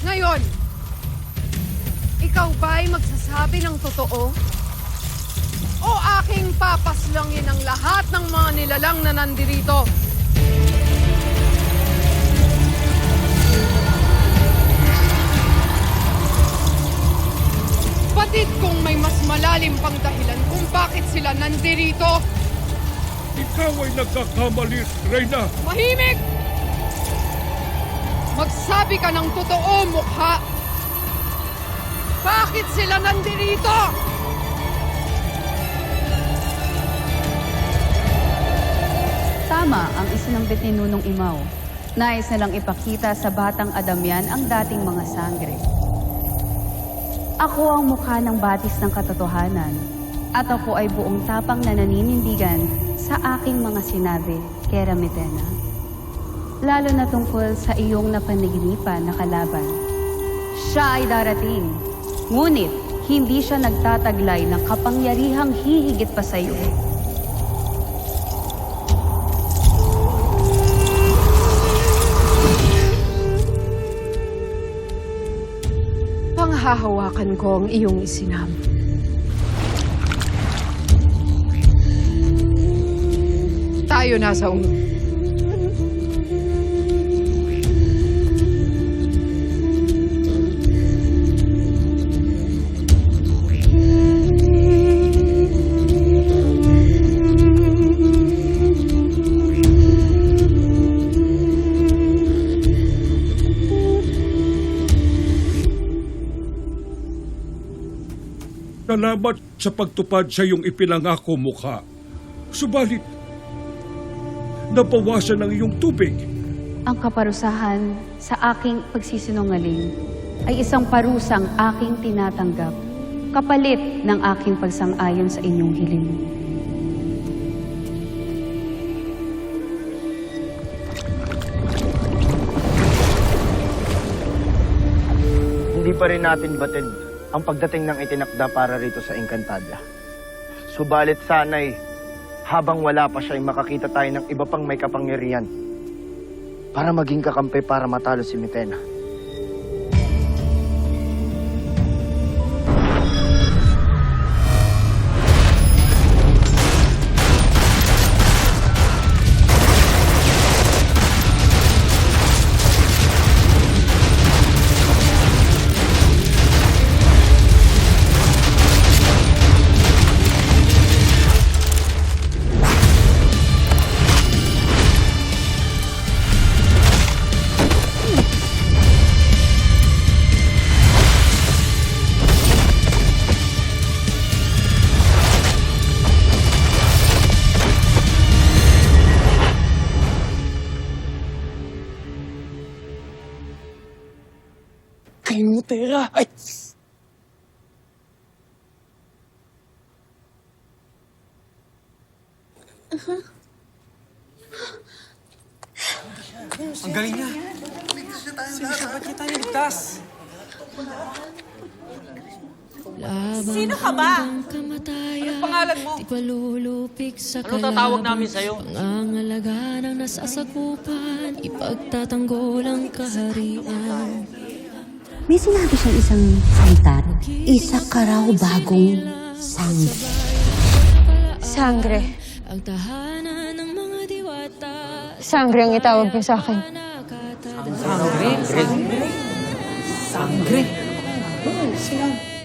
Ngayon, ikaw ba'y magsasabi ng totoo? O aking papaslangin ang lahat ng mga nilalang na nandirito? Batid kung may mas malalim pang dahilan kung bakit sila nandirito. Ikaw ay nagkakamali, Reyna. Mahimik! Magsabi ka ng totoo, mukha! Bakit sila nandirito? Tama ang isinambit ni Nunong Imaw. Nais na lang ipakita sa batang Adamyan ang dating mga sangre. Ako ang mukha ng batis ng katotohanan at ako ay buong tapang na naninindigan sa aking mga sinabi, Kera Metena. Lalo na tungkol sa iyong napanaginipan na kalaban. Siya ay darating, ngunit hindi siya nagtataglay ng kapangyarihang hihigit pa sa iyo. Panghahawakan ko ang iyong isinam. Tayo nasa ulo. Salamat sa pagtupad sa iyong ipinangako mukha. Subalit, nabawasan ang iyong tubig. Ang kaparusahan sa aking pagsisinungaling ay isang parusang aking tinatanggap, kapalit ng aking pagsang-ayon sa inyong hiling. Hindi pa rin natin batid ang pagdating ng itinakda para rito sa Encantadia. Subalit sana'y habang wala pa siya ay makakita tayo ng iba pang may kapangyarihan para maging kakampi para matalo si Mitena. Kinutera! Ay! Ang galing niya. Sino siya? Ba't niya tayo ligtas? Sino ka ba? Anong pangalan mo? Di palulupik sa Ano tatawag namin sa'yo? Pangangalaga ng nasasakupan, ipagtatanggol ang kaharian. May sinabi siyang isang santat. Isa ka raw bagong sangre. Sangre. Sangre ang itawag niyo sa akin. Sangre? Sangre? Sangre? Oh, sangre? Sangre?